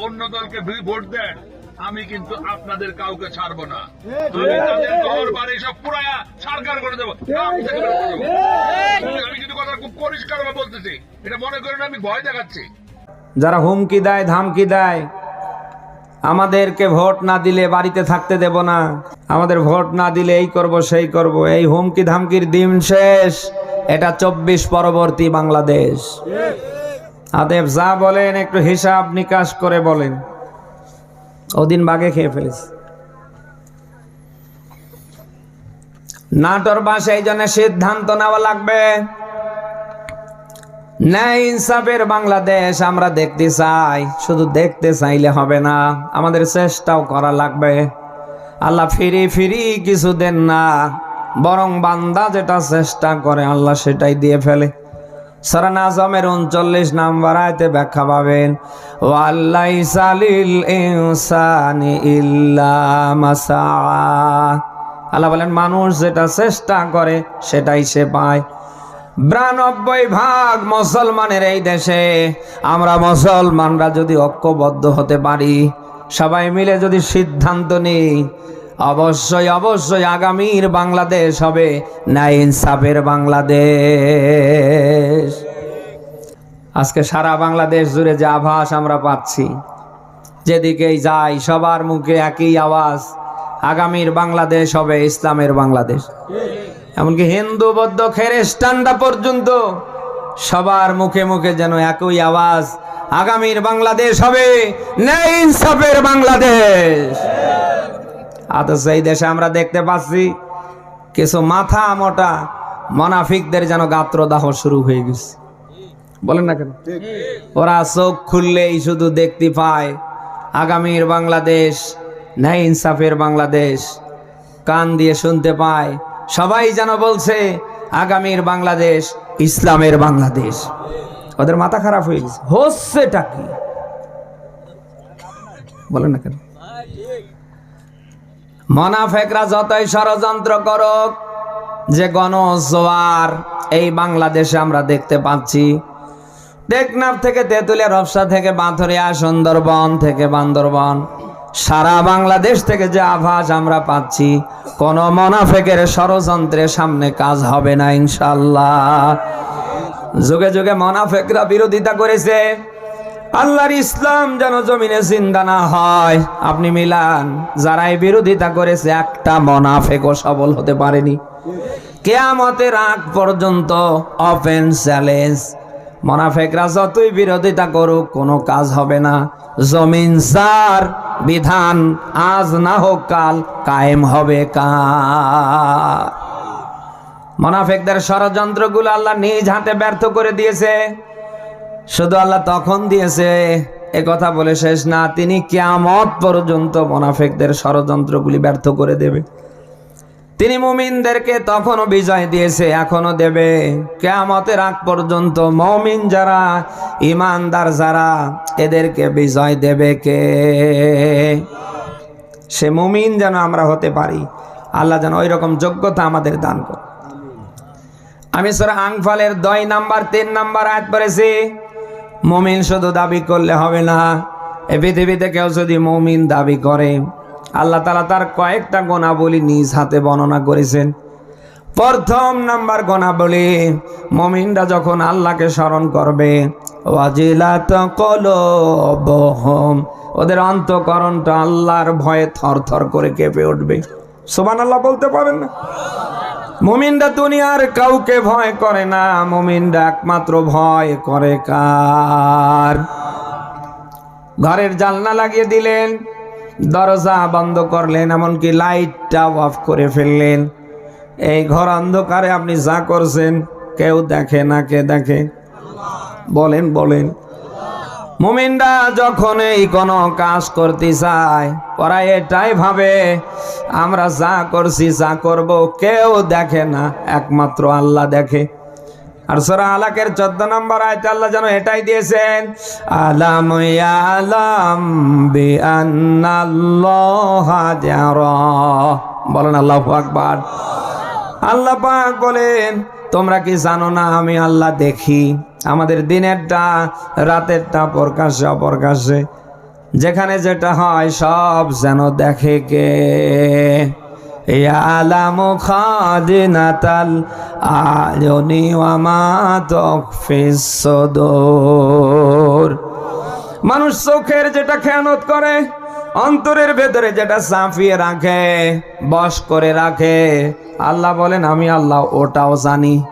অন্য দলকে V- vote দেন আমি কিন্তু আপনাদের কাউকে ছাড়বো না। আমি তাদের ঘর বাড়ি সব পুরায়া সরকার করে দেবো। আমি করে দেবো। আমি কিন্তু কথা খুব পরিষ্কার ভাবে বলতেছি। এটা মনে করেন আমি ভয় দেখাচ্ছি। যারা হুমকি দেয় ধামকি দেয় আমাদেরকে ভোট না দিলে বাড়িতে থাকতে দেব না। আমাদের ভোট না দিলে এই করব সেই করব। এই হুমকি ধামকির দিন শেষ। এটা চব্বিশ পরবর্তী বাংলাদেশ। আদেব যা বলেন, একটু হিসাব নিকাশ করে বলেন। ওদিন বাগে খেয়ে ফেলেছে। নাটোর বাসে এই জন্য সিদ্ধান্ত নেওয়া লাগবে। ন্যায় ইনসাফের বাংলাদেশ আমরা দেখতে চাই, শুধু দেখতে চাইলে হবে না, আমাদের চেষ্টাও করা লাগবে। আল্লাহ ফিরি ফিরি কিছু দেন না, বরং বান্দা যেটা চেষ্টা করে, আল্লাহ সেটাই দিয়ে ফেলে। সরান আজমের উনচল্লিশ নাম্বার আয়তে ব্যাখ্যা পাবেন ও আল্লাহ সালিল ইনসানি ইল্লা মাসা আল্লাহ বলেন, মানুষ যেটা চেষ্টা করে, সেটাই সে পায়। বিরানব্বই ভাগ মুসলমানের এই দেশে আমরা মুসলমানরা যদি ঐক্যবদ্ধ হতে পারি, সবাই মিলে যদি সিদ্ধান্ত নিই অবশ্যই অবশ্যই আগামীর বাংলাদেশ হবে না ইনসাফের বাংলাদেশ। আজকে সারা বাংলাদেশ জুড়ে যে আভাস আমরা পাচ্ছি যেদিকেই যাই, সবার মুখে একই আওয়াজ, আগামীর বাংলাদেশ হবে ইসলামের বাংলাদেশ। এমনকি হিন্দু, বৌদ্ধ, খ্রিস্টানরা পর্যন্ত সবার মুখে মুখে যেন একই আওয়াজ, আগামীর বাংলাদেশ হবে ন্যায় ইনসাফের বাংলাদেশ। অথচ সেই দেশে আমরা দেখতে পাচ্ছি, কিছু মাথা মোটা মনাফিকদের যেন গাত্রদাহ শুরু হয়ে গেছে। বলেন না কেন? ওরা চোখ খুললেই শুধু দেখতে পায়, আগামীর বাংলাদেশ, ন্যায় ইনসাফের বাংলাদেশ, কান দিয়ে শুনতে পায়, সবাই যেন বলছে, আগামীর বাংলাদেশ, ইসলামের বাংলাদেশ। ওদের মাথা খারাপ হয়ে গেছে। হচ্ছেটা কি? বলেন না কেন? মনাফেকরা যতই ষড়যন্ত্র করুক, যে গণজোয়ার এই বাংলাদেশে আমরা দেখতে পাচ্ছি। টেকনাফ থেকে তেঁতুলিয়া রফসা থেকে বাঁধরিয়া সুন্দরবন থেকে বান্দরবন, সারা বাংলাদেশ থেকে যে আভাস আমরা পাচ্ছি, কোন মনাফেকের ষড়যন্ত্রের সামনে কাজ হবে না ইনশাল্লাহ যুগে যুগে মনাফেকরা বিরোধিতা করেছে। আল্লাহর ইসলাম যেন জমিনে জিন্দা না হয়। আপনি মিলান, যারাই বিরোধিতা করেছে, একটা মনাফেকও সবল হতে পারেনি। কেয়ামতের আগ পর্যন্ত অপেন চ্যালেঞ্জ। মনাফেকরা যতই বিরোধিতা করুক, কোনো কাজ হবে না। জমিন যার বিধান, আজ না হোক কাল, কায়েম হবে কার। মনাফেকদের ষড়যন্ত্রগুলো আল্লাহ নিজ হাতে ব্যর্থ করে দিয়েছে। শুধু আল্লাহ তখন দিয়েছে, এ কথা বলে শেষ না, তিনি কেয়ামত পর্যন্ত মোনাফেকদের ষড়যন্ত্রগুলি ব্যর্থ করে দেবে। তিনি মুমিনদেরকে তখনও বিজয় দিয়েছে এখনও দেবে। কেয়ামতের আগ পর্যন্ত মমিন যারা, ইমানদার যারা, এদেরকে বিজয় দেবে কে? সে মুমিন যেন আমরা হতে পারি, আল্লাহ যেন ওই রকম যোগ্যতা আমাদের দান করে আমি সরা আংফালের দয় নাম্বার, তিন নাম্বার আয়াত পড়েছি মুমিন শুধু দাবি করলে হবে না। এ পৃথিবীতে কেউ যদি মুমিন দাবি করে, আল্লাহ তালা তার কয়েকটা গোনাবলী নিজ হাতে বর্ণনা করেছেন। প্রথম নাম্বার গোনাবলী মমিনরা যখন আল্লাহকে স্মরণ করবে ওদের অন্তকরণটা আল্লাহর ভয়ে থর থর করে কেঁপে উঠবে। সোমান আল্লাহ বলতে পারেন না? মুমিনরা দুনিয়ার কাউকে ভয় করে না, মুমিনরা একমাত্র ভয় করে কার? ঘরের জালনা লাগিয়ে দিলেন, দরজা বন্ধ করলেন, এমনকি লাইটটা অফ করে ফেললেন। এই ঘর অন্ধকারে আপনি যা করছেন, কেউ দেখে না, কে দেখে? বলেন বলেন। মুমিনরা যখন এই কোনো কাজ করতে চায়, ওরা এটাই ভাবে, আমরা যা করছি, যা করব, কেউ দেখে না, একমাত্র আল্লাহ দেখে। আর সোরা আলাকের চোদ্দ নম্বর আয়তে আল্লাহ যেন এটাই দিয়েছেন, আলাম আলাম বলেন আল্লাহু আকবার। আল্লাহ পাক বলেন, তোমরা কি জানো না আমি আল্লাহ দেখি? আমাদের দিনেরটা, রাতেরটা প্রকাশ্যে অপ্রকাশ্যে। যেখানে যেটা হয় সব যেন দেখে কে। তুখফিস সুদূর। মানুষ চোখের যেটা খেয়ানত করে, অন্তরের ভেতরে যেটা চাপিয়ে রাখে, বশ করে রাখে। আল্লাহ বলেন, আমি আল্লাহ ওটাও জানি।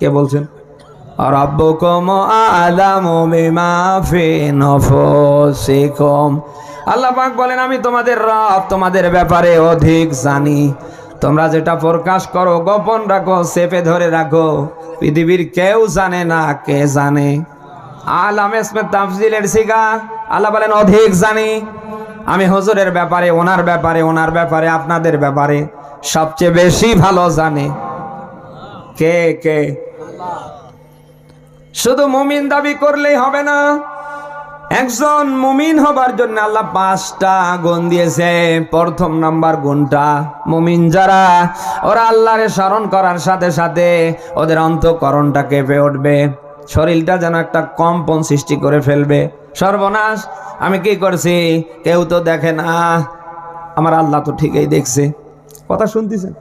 কে বলছেন? রব্বুকুম আলামু বিমা ফি নফসিকুম। আল্লাহ পাক বলেন, আমি তোমাদের রব, তোমাদের ব্যাপারে অধিক জানি। তোমরা যেটা প্রকাশ করো, গোপন রাখো, চেপে ধরে রাখো। পৃথিবীর কেউ জানে না কে জানে। আলাম ইসমে তাফজিলের শিখা আল্লাহ বলেন, অধিক জানি। আমি হুজুরের ব্যাপারে, ওনার ব্যাপারে ওনার ব্যাপারে, আপনাদের ব্যাপারে সবচেয়ে বেশি ভালো জানে। কে কে? শুধু মুমিন দাবি করলেই হবে না, একজন মুমিন হবার জন্য আল্লাহ পাঁচটা গুণ দিয়েছে। প্রথম নাম্বার গুণটা, মুমিন যারা, ওরা আল্লাহরে স্মরণ করার সাথে সাথে ওদের অন্তকরণটা কেঁপে উঠবে। শরীরটা যেন একটা কম্পন সৃষ্টি করে ফেলবে। সর্বনাশ, আমি কি করছি? কেউ তো দেখে না। আমার আল্লাহ তো ঠিকই দেখছে। কথা শুনতেছেন?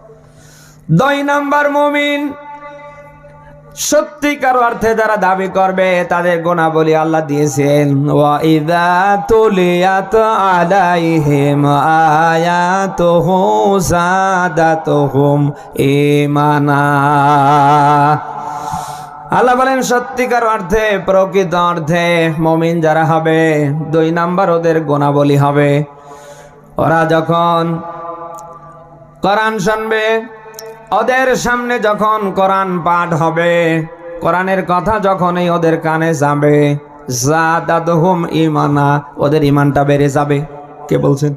দুই নাম্বার মুমিন সত্যিকার অর্থে যারা দাবি করবে, তাদের গুণাবলী আল্লাহ দিয়েছেন। আল্লাহ বলেন, সত্যিকার অর্থে, প্রকৃত অর্থে মমিন যারা হবে, দুই নাম্বার ওদের গুণাবলী হবে। ওরা যখন কোরআন শুনবে ওদের সামনে যখন কোরআন পাঠ হবে, কোরআনের কথা যখনই ওদের কানে যাবে ইমানা ওদের ইমানটা বেড়ে যাবে। কে বলছেন?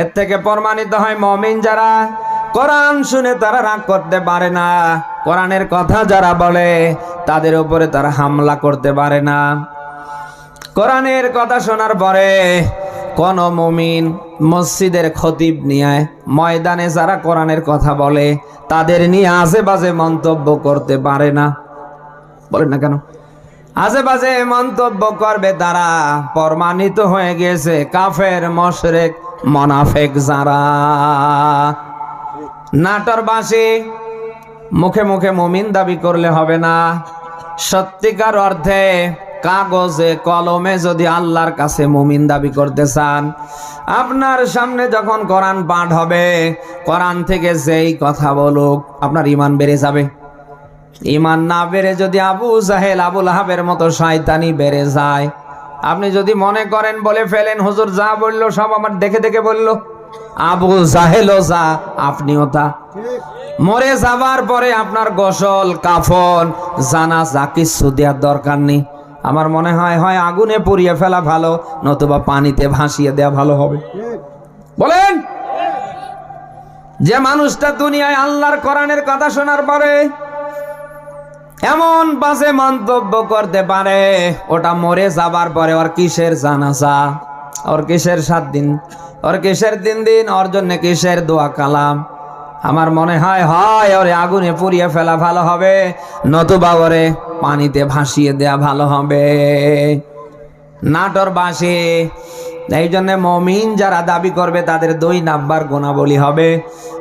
এর থেকে প্রমাণিত হয় মমিন যারা কোরআন শুনে তারা রাগ করতে পারে না, কোরআনের কথা যারা বলে তাদের উপরে তারা হামলা করতে পারে না। কোরআনের কথা শোনার পরে কোন মুমিন মসজিদের খতিব নিয়ে ময়দানে যারা কোরআনের কথা বলে, তাদের নিয়ে আজেবাজে মন্তব্য করতে পারে না। বলেন না কেন? আজেবাজে মন্তব্য করবে তারা, প্রমাণিত হয়ে গেছে কাফের, মশরেক, মনাফেক যারা। নাটরবাসী, মুখে মুখে মুমিন দাবি করলে হবে না। সত্যিকার অর্থে কাগজে, কলমে যদি আল্লাহর কাছে মুমিন দাবি করতে চান, আপনার সামনে যখন কোরআন পাঠ হবে, কোরআন থেকে যেই কথা বলুক, আপনার ইমান বেড়ে যাবে। ইমান না বেড়ে যদি আবু জাহেল আবুল আহাবের মতো শয়তানি বেড়ে যায়, আপনি যদি মনে করেন, বলে ফেলেন, হুজুর যা বলল, সব আমার দেখে দেখে বলল। আবু জাহেলও যা, আপনিও তা। মরে যাবার পরে আপনার গোসল, কাফন জানা যা কিছু দেওয়ার দরকার নেই। আমার মনে হয় হয় আগুনে পুড়িয়ে ফেলা ভালো, নতুবা পানিতে ভাসিয়ে দেওয়া ভালো হবে। বলেন? যে মানুষটা দুনিয়ায় আল্লাহর কোরআনের কথা শোনার পরে এমন বাজে মন্তব্য করতে পারে, ওটা মরে যাবার পরে ওর কিসের জানাসা ওর কিসের সাত দিন, ওর কিসের দিন দিন, ওর জন্য কিসের দোয়া কালাম? আমার মনে হয় হয়, ওরে আগুনে পুড়িয়ে ফেলা ভালো হবে, নতুবা ওরে পানিতে ভাসিয়ে দেয়া ভালো হবে। নাটর বাসে এই জন্য মমিন যারা দাবি করবে, তাদের দুই নাম্বার গুণাবলী হবে।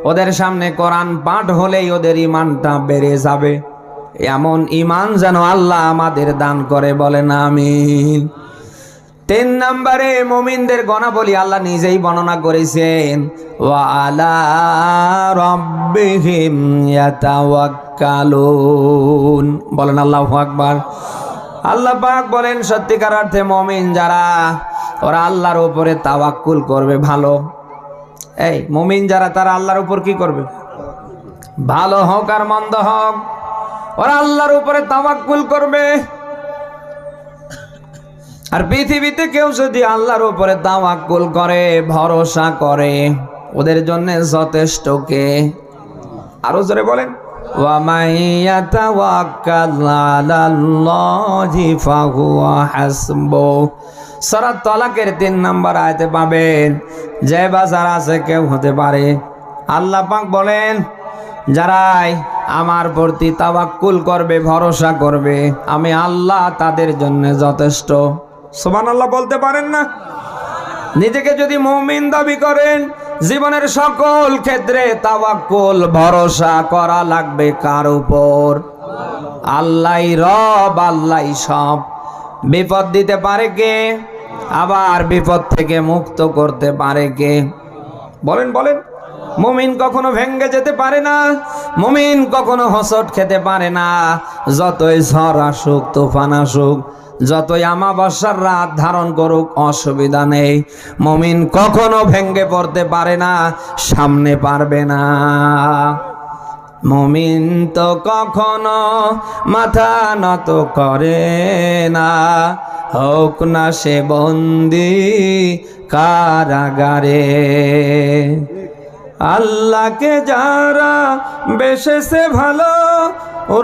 ওদের সামনে কোরআন পাঠ হলেই ওদের ইমানটা বেড়ে যাবে। এমন ইমান যেন আল্লাহ আমাদের দান করে বলেন, আমিন। তিন নম্বরে মুমিনদের গণাবলী আল্লাহ নিজেই বর্ণনা করেছেন বলেন আল্লাহু আকবার। আল্লাহ পাক বলেন, সত্যিকার অর্থে মুমিন যারা, ওরা আল্লাহর উপরে তাওয়াক্কুল করবে, ভালো। এই, মুমিন যারা, তারা আল্লাহর উপর কি করবে? ভালো হোক আর মন্দ হোক, ওরা আল্লাহর উপরে তাওয়াক্কুল করবে। আর পৃথিবীতে কেউ যদি আল্লাহর উপরে তাওয়াক্কুল করে, ভরসা করে, ওদের জন্য যথেষ্ট কে? আরও জোরে বলেন। সরাত তলাকের তিন নম্বর আয়তে পাবেন, যে বা যারা আছে কেউ হতে পারে। আল্লাহ পাক বলেন, যারাই আমার প্রতি তাওয়াক্কুল করবে, ভরসা করবে, আমি আল্লাহ তাদের জন্য যথেষ্ট। সুবহানাল্লাহ বলতে পারেন না? নিজেকে যদি মুমিন দাবি করেন, জীবনের সকল ক্ষেত্রে তাওয়াক্কুল, ভরসা করা লাগবে কার উপর? আল্লাহ রব, আল্লাহ সব। বিপদ দিতে পারে কে? আবার বিপদ থেকে মুক্ত করতে পারে কে? বলেন বলেন। মুমিন কখনো ভেঙ্গে যেতে পারে না, মুমিন কখনো হসট খেতে পারে না। যতই ঝড় আসুক, তুফান আসুক, যতই আমাবস্যার রাত ধারণ করুক, অসুবিধা নেই। মুমিন কখনো ভেঙ্গে পড়তে পারে না, সামনে পারবে না। মুমিন তো কখনো মাথা নত করে না, হোক না সে বন্দি কারাগারে। আল্লাহকে যারা বেশেছে ভালো,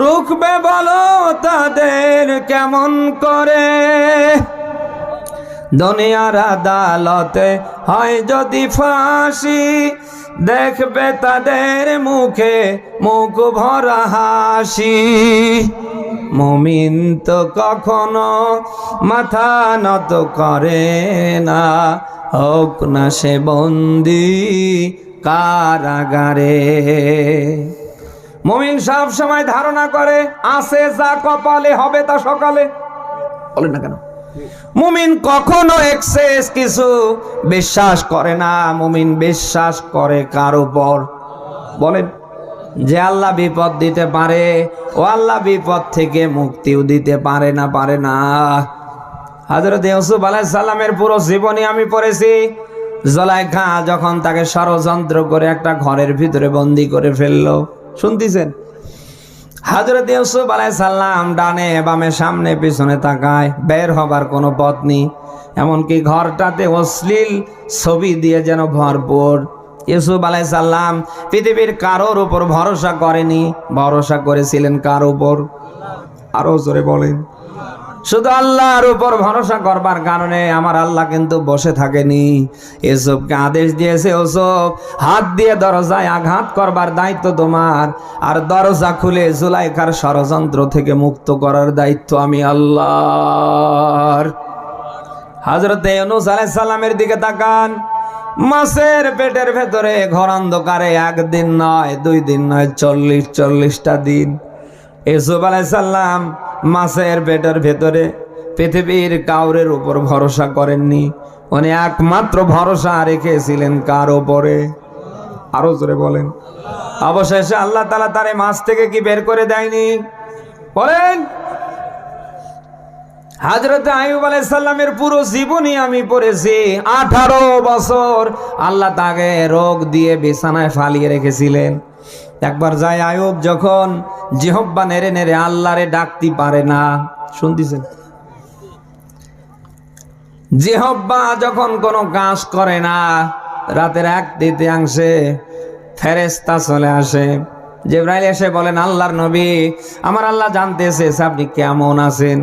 রুখবে বলো তাদের কেমন করে? দুনিয়ার আদালতে হয় যদি ফাঁসি, দেখবে তাদের মুখে মুখ ভরা হাসি। মুমিন তো কখনো মাথা নত করে না, হোক না সে বন্দি কারাগারে। মুমিন সব সময় ধারণা করে, আছে যা কপালে, হবে তা সকালে। বলেন না কেন? মুমিন কখনো এক্সেস কিছু বিশ্বাস করে না। মুমিন বিশ্বাস করে কার উপর? বলেন, যে আল্লাহ বিপদ দিতে পারে, ও আল্লাহ বিপদ থেকে মুক্তিও দিতে পারে না পারে না। হজরত ইউসুফ আলাইহিস সালামের পুরো জীবনী আমি পড়েছি। জলাইখা যখন তাকে ষড়যন্ত্র করে একটা ঘরের ভিতরে বন্দি করে ফেলল। শুনতেছেন? হাজরত ইউসুফ আলাইহিস সালাম ডানে বামে সামনে পিছনে তাকায়, বের হবার কোনো পথ নেই। এমনকি ঘরটাতে অশ্লীল ছবি দিয়ে যেন ভরপুর। ইউসুফ আলাইহিস সালাম পৃথিবীর কারোর উপর ভরসা করেনি। ভরসা করেছিলেন কার উপর? আরও জোরে বলেন। শুধু আল্লাহর উপর ভরসা করবার কারণে আমার আল্লাহ কিন্তু বসে থাকেনি। এসবকে আদেশ দিয়েছে ওসব। হাত দিয়ে দরজায় আঘাত করবার দায়িত্ব তোমার। আর দরজা খুলে জুলাইকার ষড়যন্ত্র থেকে মুক্ত করার দায়িত্ব আমি আল্লাহর। হাজরতে ইউনুস আলাইহিস সালামের দিকে তাকান। মাছের পেটের ভেতরে ঘর অন্ধকারে একদিন নয়, দুই দিন নয়, চল্লিশ, চল্লিশটা দিন। ইউসুফ আলাইসাল্লাম মাছের পেটের ভেতরে পৃথিবীর কাউরের উপর ভরসা করেননি। উনি একমাত্র ভরসা রেখেছিলেন কার ওপরে আরও জোরে বলেন। অবশেষে আল্লাহ তালা তারে মাছ থেকে কি বের করে দেয়নি? বলেন হাজরত আয়ুব আলাইসাল্লামের পুরো জীবনই আমি পড়েছি, আঠারো বছর আল্লাহ তাকে রোগ দিয়ে বিছানায় ফালিয়ে রেখেছিলেন। একবার যায় আয়ুব যখন জিহব্বা নেড়ে নেড়ে আল্লাহরে ডাকতে পারে না। শুনতেছেন? জিহব্বা যখন কোনো কাজ করে না, রাতের এক তৃতীয়াংশে ফেরেস্তা চলে আসে। জেব্রাইল এসে বলেন, আল্লাহর নবী, আমার আল্লাহ জানতে চেয়েছে আপনি কেমন আছেন।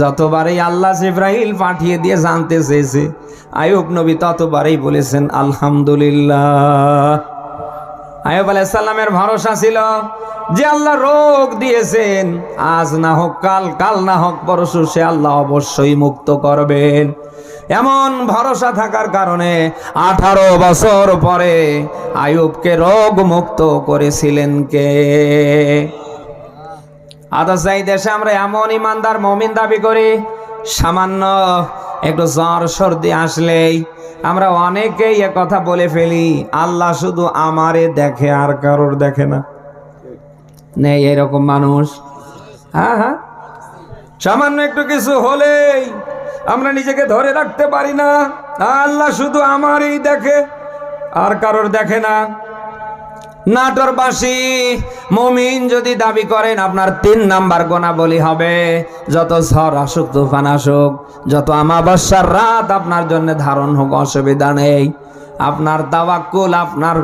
যতবারই আল্লাহ জিব্রাহিল পাঠিয়ে দিয়ে জানতে চেয়েছে আয়ুব নবী ততবারই বলেছেন, আলহামদুলিল্লাহ। আয়ুব আলাইসাল্লামের ভরসা ছিল যে আল্লাহ রোগ দিয়েছেন, আজ না হোক কাল কাল না হোক পরশু, সে আল্লাহ অবশ্যই মুক্ত করবেন। এমন ভরসা থাকার কারণে আঠারো বছর পরে আয়ুবকে রোগ মুক্ত করেছিলেন কে? আদাস এই দেশে আমরা এমন ইমানদার মমিন দাবি করি, সামান্য একটু জ্বর সর্দি আসলেই আমরা অনেকেই কথা বলে ফেলি, আল্লাহ শুধু আমারে দেখে আর কারোর দেখে না। নেই এরকম মানুষ। হ্যাঁ হ্যাঁ। সামান্য একটু কিছু হলেই আমরা নিজেকে ধরে রাখতে পারি না। আল্লাহ শুধু আমারই দেখে, আর কারোর দেখে না। নাটোরবাসী, মমিন যদি দাবি করেন, আপনার তিন নাম্বার গোনা বলি হবে। যত ঝড় আসুক, তুফান আসুক, যত আমাবস্যার রাত আপনার জন্য ধারণ হোক, অসুবিধা নেই। আপনার তাওয়াক্কুল, আপনার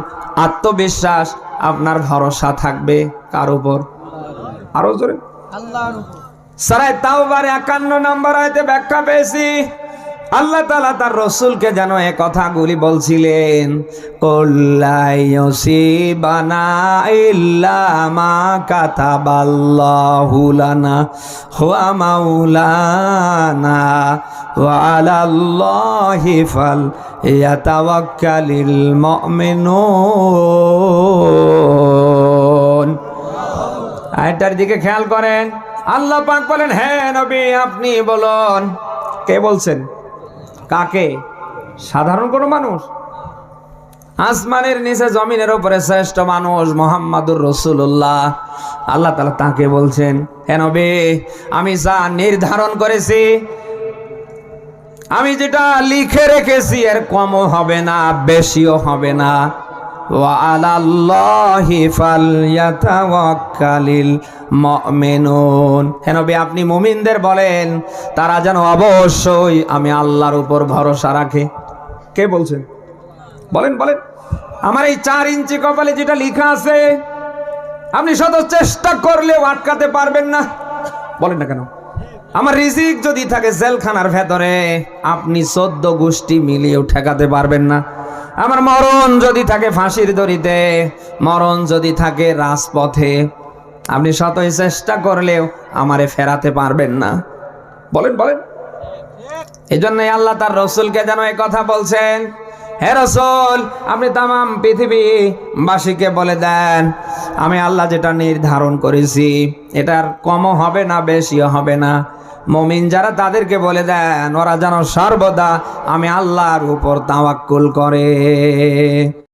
আত্মবিশ্বাস আপনার ভরসা থাকবে কার উপর? আরও জোরে। সারাই তাওবার একান্ন নম্বর আয়তে ব্যাখ্যা পেয়েছি। আল্লাহ তালা তার রসুলকে যেন এ কথাগুলি বলছিলেন আয়টার দিকে খেয়াল করেন, আল্লাহ পাক বলেন হ্যাঁ নবী, আপনি বলুন। কে বলছেন? কাকে? সাধারণ কোনো মানুষ? আসমানের নিচে জমিনের উপরে শ্রেষ্ঠ মানুষ মোহাম্মদুর রসুল্লাহ আল্লাহ তালা তাকে বলছেন হেন বে আমি যা নির্ধারণ করেছি, আমি যেটা লিখে রেখেছি, এর কমও হবে না, বেশিও হবে না। আপনি মুমিনদের বলেন, তারা যেন অবশ্যই আমি আল্লাহর উপর ভরসা রাখে। কে বলছেন? বলেন বলেন। আমার এই চার ইঞ্চি কপালে যেটা লেখা আছে, আপনি শত চেষ্টা করলেও আটকাতে পারবেন না। বলেন না কেন? আমার রিজিক যদি থাকে জেলখানার ভেতরে, আপনি চোদ্দ গোষ্ঠী মিলিয়েও ঠেকাতে পারবেন না। আমার মরণ যদি থাকে ফাঁসির দড়িতে, মরণ যদি থাকে রাজপথে, আপনি শতই চেষ্টা করলেও আমারে ফেরাতে পারবেন না। বলেন বলেন। এই জন্যই আল্লাহ তার রসুলকে যেন এই কথা বলছেন, হে রসুল, আপনি তামাম পৃথিবী বাসীকে বলে দেন, আমি আল্লাহ যেটা নির্ধারণ করেছি, এটার কমও হবে না, বেশিও হবে না। মমিন যারা তাদেরকে বলে দেন ওরা যেন সর্বদা আমি আল্লাহর উপর তাওয়াক্কুল করে।